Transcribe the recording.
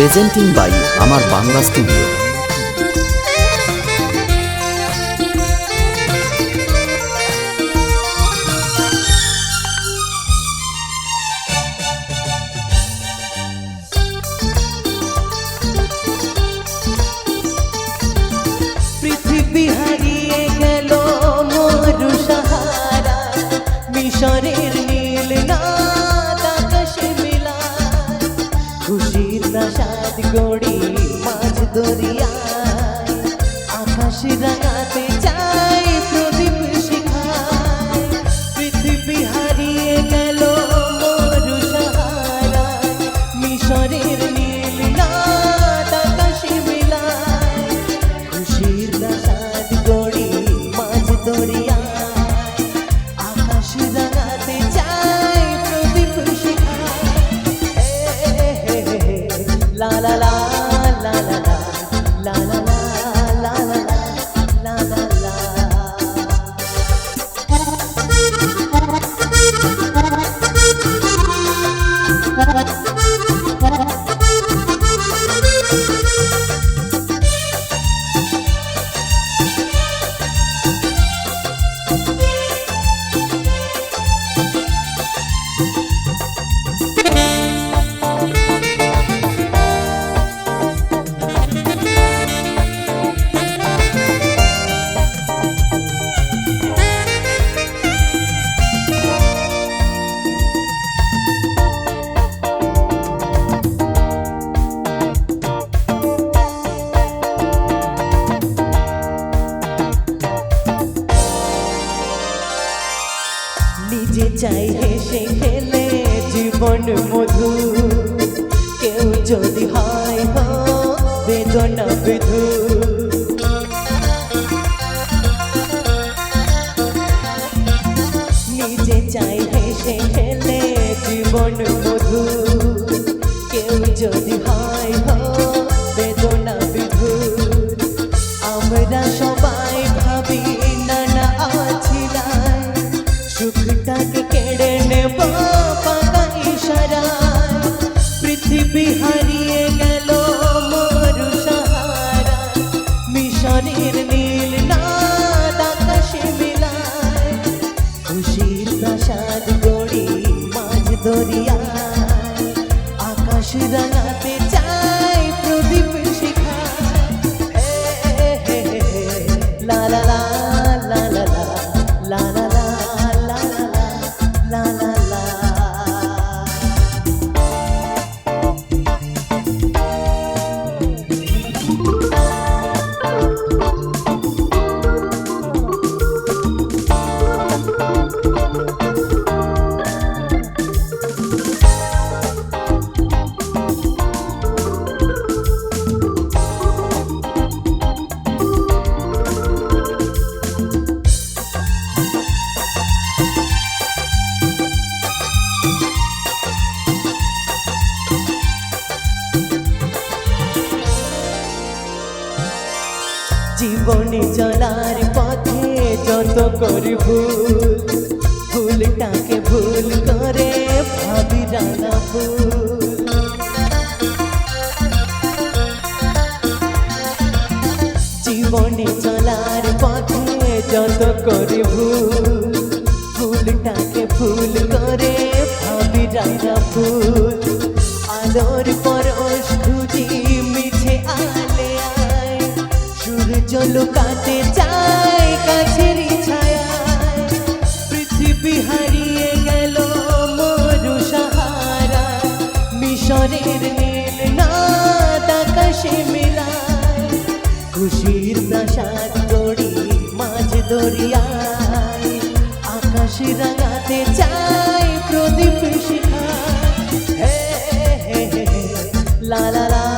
Presenting by আমার Bangla studio গড়ি মাছ দরিয়া আকাশ রাঙাতে চায় la la la. চাই হেসে খেলে জীবন মধু। কেউ যদি হয় বেদনা বিধু। নিজে চাই হেসে খেলে জীবন মধু। কেউ যদি হয় জীবনে চলার পথে যত করি ভুল ভুলটাকে ভুল করে ভাবি রানা ভুল। জীবনে চলার পথে যত করি ভুল ভুলটাকে ভুল করে ভাবি রানা ভুল। লুকাতে চায় কাছের ছায়ায় পৃথিবী হারিয়ে গেল মরু সাহারা মিশরের নীল নাদ আকাশে মিলায় খুশির প্রাসাদ গড়ি মাঝ দরিয়ায় আকাশ রাঙাতে চাই প্রদীপ শিখা হে হে হে লা লা